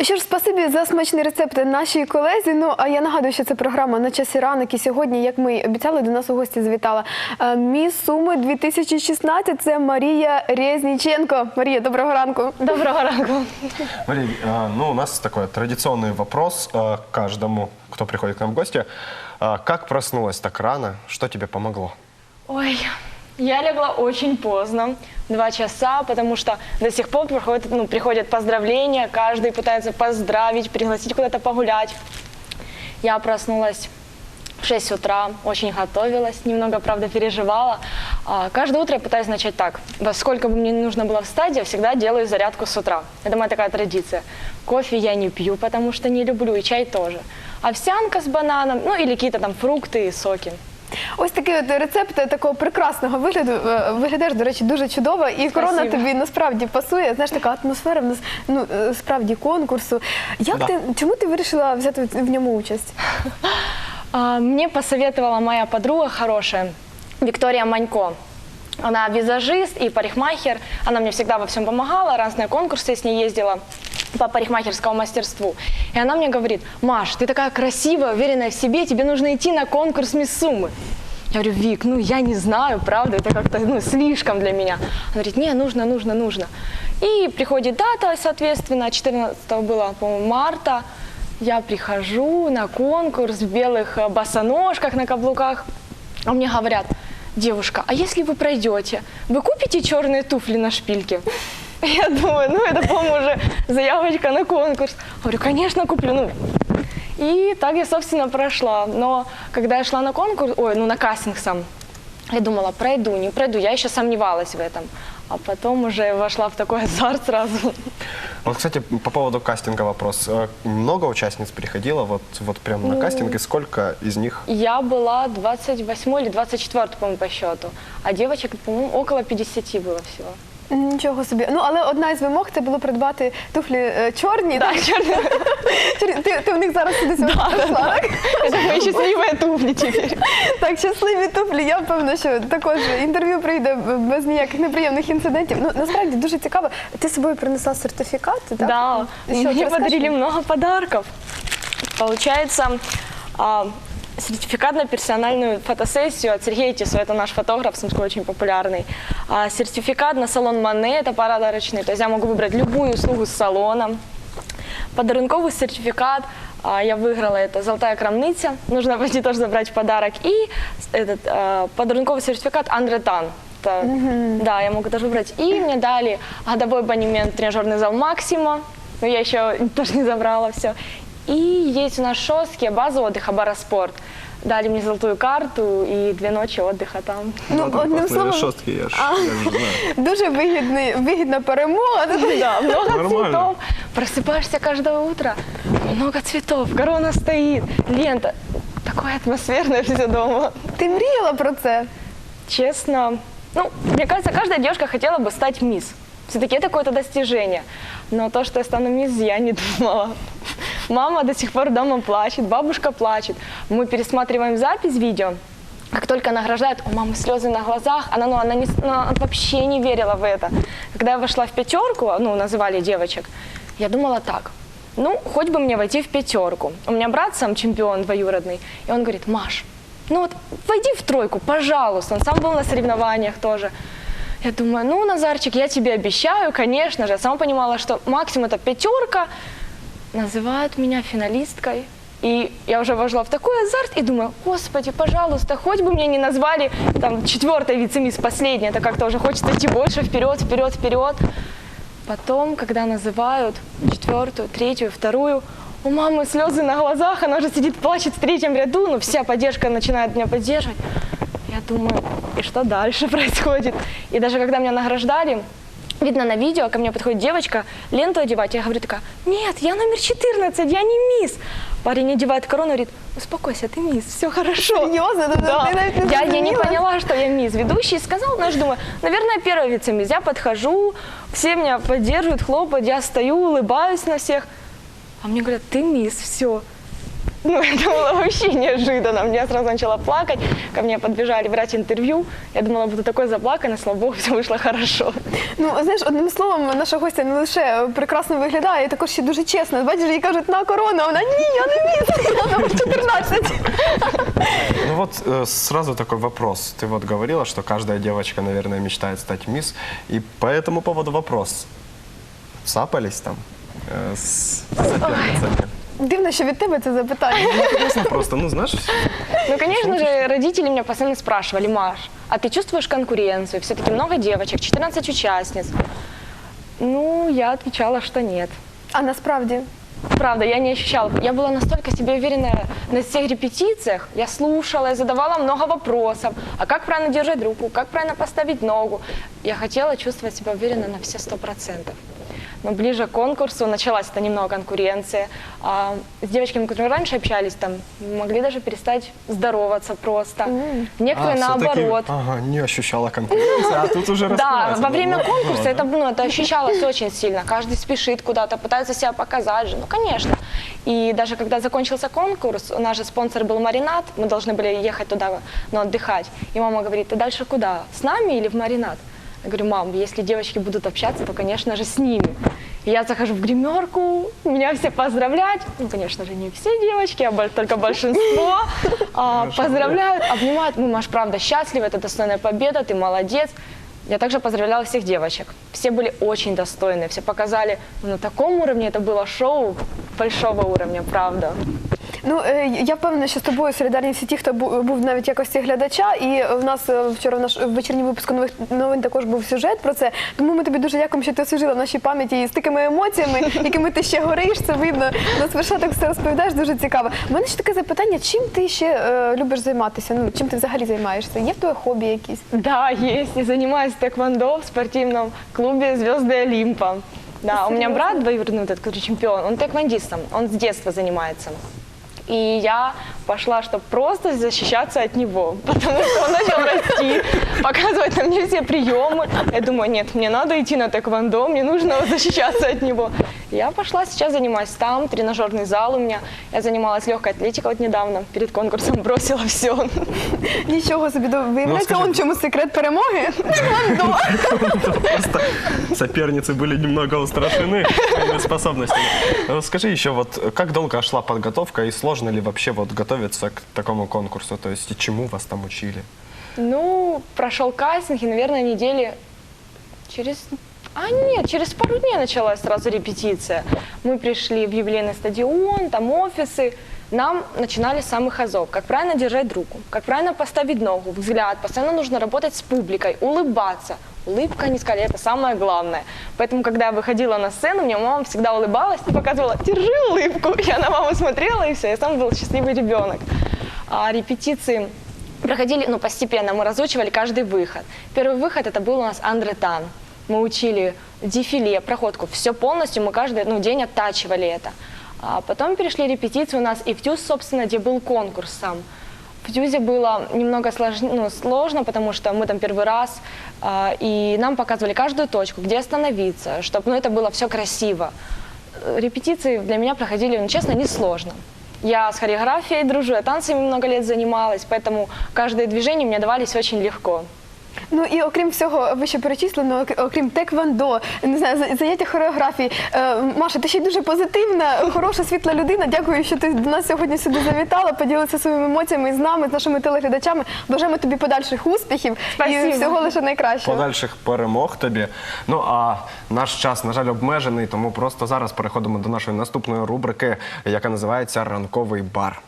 Що ж, спасибі за смачний рецепт нашій колезі. Ну а я нагадую, що це програма на часі ранок. І сьогодні, як ми й обіцяли, до нас у гості завітала е, міс Суми 2016. Це Марія Резніченко. Марія, доброго ранку. Доброго ранку. Мария, ну у нас такой традиционный вопрос а, каждому, кто приходит к нам в гости. А, Как проснулась так рано? Что тебе помогло? Ой, я легла очень поздно, два часа, потому что до сих пор приходят, ну, приходят поздравления, каждый пытается поздравить, пригласить куда-то погулять. Я проснулась в 6 утра, очень готовилась, немного, правда, переживала. А, Каждое утро я пытаюсь начать так. Во сколько бы мне не нужно было встать, я всегда делаю зарядку с утра. Это моя такая традиция. Кофе я не пью, потому что не люблю, и чай тоже. Овсянка с бананом, ну или какие-то там фрукты и соки. Ось такий от рецепт такого прекрасного вигляду. Е, Виглядаєш, до речі, дуже чудово. І корона Спасибо. тобі насправді пасує. Знаєш, така атмосфера в нас ну е, справді конкурсу. Як Да. ти чому ти вирішила взяти в ньому участь? А, Мне посоветовала моя подруга хорошая, Виктория Манько. Она визажист и парикмахер. Она мне всегда во всем помогала, разные конкурсы с ней ездила по парикмахерскому мастерству. И она мне говорит, Маш, ты такая красивая, уверенная в себе, тебе нужно идти на конкурс Мисс Суммы. Я говорю, Вик, ну я не знаю, правда, это как-то ну, слишком для меня. Она говорит, не, нужно, нужно, нужно. И приходит дата, соответственно, 14 было, по-моему, марта. Я прихожу на конкурс в белых э, босоножках на каблуках. А мне говорят, девушка, а если вы пройдете, вы купите черные туфли на шпильке? Я думаю, ну это, по-моему, уже заявочка на конкурс. Говорю, конечно, куплю. Ну, и так я, собственно, прошла. Но когда я шла на конкурс, ой, ну на кастинг сам, я думала, пройду, не пройду. Я еще сомневалась в этом. А потом уже вошла в такой азарт сразу. Вот, кстати, по поводу кастинга вопрос. Э, Много участниц приходило вот, вот прям на кастинг, и сколько из них? Я была 28 или 24, по-моему, по счету. А девочек, по-моему, около 50 было всего. Нічого собі. Ну але одна із вимог це було придбати туфлі е, чорні. Да, так? черные. Чор- Ти, ти в них зараз сюди сьогодні прийшла, так? Это мои счастливые туфли теперь. Так, щасливі туфлі. Я впевнена, що також інтерв'ю прийде без ніяких неприємних інцидентів. Ну насправді дуже цікаво. Ти з собою принесла сертифікат, так? Да, І що, мне ти розкажеш? подарили много подарков. Получается, а, Сертификат на персональную фотосессию от Сергея Тисо, это наш фотограф Сумской очень популярный. А, сертификат на салон Мане, это подарочный, то есть я могу выбрать любую услугу с салоном. Подарунковый сертификат а, я выиграла, это «Золотая крамниця», нужно пойти тоже забрать подарок. И этот а, подарунковый сертификат «Андретан». Это- Да, я могу тоже выбрать. И мне дали годовой абонемент в тренажерный зал «Максима», но я еще тоже не забрала все. И есть у нас шостки, база отдыха, Бараспорт. Дали мне золотую карту и две ночи отдыха там. Ну, одним словом, решетки, я ж, я ж знаю. дуже вигідний, вигідна перемога. Да, много Нормально. цветов. Просыпаешься каждое утро, много цветов, корона стоит, лента. Такое атмосферное все дома. Ти мріяла про це? Честно, ну, мне кажется, каждая девушка хотела бы стать мисс. Все-таки это какое-то достижение. Но то, что я стану мисс, я не думала. Мама до сих пор дома плачет, бабушка плачет. Мы пересматриваем запись видео. Как только награждают, у мамы слезы на глазах, она, ну, она, не, она вообще не верила в это. Когда я вошла в пятерку, ну, называли девочек, я думала так, ну, хоть бы мне войти в пятерку. У меня брат сам чемпион двоюродный, и он говорит, Маш, ну вот войди в тройку, пожалуйста. Он сам был на соревнованиях тоже. Я думаю, ну, Назарчик, я тебе обещаю, конечно же. Я сама понимала, что максимум это пятерка. Называют меня финалисткой. И я уже вошла в такой азарт и думаю, господи, пожалуйста, хоть бы меня не назвали там четвертая вице-мисс, последняя, это как-то уже хочется идти больше вперед, вперед, вперед. Потом, когда называют четвертую, третью, вторую, у мамы слезы на глазах, она уже сидит, плачет в третьем ряду, ну вся поддержка начинает меня поддерживать. Я думаю, и что дальше происходит? И даже когда меня награждали, видно на видео, ко мне подходит девочка, ленту одевать, я говорю такая, нет, я номер 14, я не мисс. Парень одевает корону, говорит, успокойся, ты мисс, все хорошо. Серйозно? Ти- Да. навіть не я, я не поняла, что я мисс. Ведущий сказал, знаешь, думаю, наверное, первая вице-мисс. Я подхожу, все меня поддерживают, хлопают, я стою, улыбаюсь на всех. А мне говорят, ты мисс, все. ну, это было вообще неожиданно. Я сразу начала плакать, ко мне подбежали брать интервью. Я думала, буду такой заплаканной, слава богу, все вышло хорошо. Ну, знаєш, одним словом, наша гостя не лише прекрасно виглядає, а також ще дуже чесно. Бачиш, їй кажуть, на корону, а вона ні, я не міс, я номер 14. Ну вот э, сразу такой вопрос. Ты вот говорила, что каждая девочка, наверное, мечтает стать мисс. И по этому поводу вопрос. Цапались там э, с соперницами? Дивно, що від тебе це запитання. Интересно просто, ну знаешь, Ну, конечно же, родители меня постоянно спрашивали, Маш, а ты чувствуешь конкуренцию? Все-таки много девочек, 14 участниц. Ну, я отвечала, что нет. А насправді. Правда, я не ощущала. Я была настолько себе уверенная на всех репетициях. Я слушала, я задавала много вопросов. А как правильно держать руку, как правильно поставить ногу? Я хотела чувствовать себя уверенно на все сто процентов. Но ближе к конкурсу началась это немного конкуренция. А с девочками, которые раньше общались, там могли даже перестать здороваться просто. Некоторые а, наоборот. Ага, не ощущала конкуренции, а тут уже Да, во время Ну, конкурса да. это, ну, это ощущалось очень сильно. Каждый спешит куда-то, пытается себя показать же. Ну, конечно. И даже когда закончился конкурс, у нас же спонсор был Маринад, мы должны были ехать туда, ну, отдыхать. И мама говорит, ты дальше куда? С нами или в Маринад? Я говорю, мам, если девочки будут общаться, то, конечно же, с ними. Я захожу в гримерку, меня все поздравляют. Ну, конечно же, не все девочки, а только большинство. А, Поздравляют, обнимают. Ну, Маш, правда, счастлива, это достойная победа, ты молодец. Я также поздравляла всех девочек. Все были очень достойны, все показали ну, на таком уровне. Это было шоу большого уровня, правда. Ну е, я впевнена, що з тобою солідарні всі ті, хто бу- був навіть в якості глядача. І в нас е, вчора в наш в вечірній випуску нових новин також був сюжет про це. Тому ми тобі дуже дякуємо, що ти освіжила в нашій пам'яті з такими емоціями, якими ти ще гориш. Це видно. Нас верша так все розповідаєш. Дуже цікаво. У мене ще таке запитання: чим ти ще е, любиш займатися? Ну чим ти взагалі займаєшся? Є в тебе хобі якісь? Да, есть. Я занимаюсь тэквондо в спортивном клубе «Звезды Олимпа». Да, у меня брат двоюродный, вот этот, который чемпион, он тэквондистом, он с детства занимается. И я пошла, чтобы просто защищаться от него, потому что он начал расти, показывать на мне все приемы. Я думаю, нет, мне надо идти на тэквондо, мне нужно защищаться от него. Я пошла, сейчас занимаюсь там, тренажерный зал у меня. Я занималась легкой атлетикой вот недавно, перед конкурсом бросила все. Нічого собі до- виявляється, скажи- он в чому секрет перемоги? Тхеквондо. Просто соперницы были немного устрашены своими способностями. Ну, Скажи еще, вот как долго шла подготовка и сложно ли вообще вот готовиться к такому конкурсу? То есть и чему вас там учили? Ну, прошел кастинг, и, наверное, недели через... а нет, через пару дней началась сразу репетиция. Мы пришли в юбилейный стадион, там офисы. Нам начинали с самых азов. Как правильно держать руку, как правильно поставить ногу, взгляд. Постоянно нужно работать с публикой, улыбаться. Улыбка, они сказали, это самое главное. Поэтому, когда я выходила на сцену, мне мама всегда улыбалась и показывала, держи улыбку. Я на маму смотрела, и все, я сам был счастливый ребенок. А репетиции проходили, ну, постепенно, мы разучивали каждый выход. Первый выход это был у нас Андретан. Мы учили дефиле, проходку, все полностью, мы каждый ну, день оттачивали это. А потом перешли репетиции у нас и в ТЮЗ, собственно, где был конкурс сам. В ТЮЗе было немного сложно, ну, сложно, потому что мы там первый раз, а, и нам показывали каждую точку, где остановиться, чтобы ну, это было все красиво. Репетиции для меня проходили, ну, честно, несложно. Я с хореографией дружу, я танцами много лет занималась, поэтому каждое движение мне давались очень легко. Ну і окрім всього вище перечислено, ок- окрім теквондо, не знаю, за- заняття хореографії. Е, Маша, ти ще й дуже позитивна, хороша, світла людина. Дякую, що ти до нас сьогодні сюди завітала, поділилася своїми емоціями з нами, з нашими телеглядачами. Бажаємо тобі подальших успіхів і Спасибо. всього лише найкращого. Подальших перемог тобі. Ну а наш час, на жаль, обмежений, тому просто зараз переходимо до нашої наступної рубрики, яка називається Ранковий бар.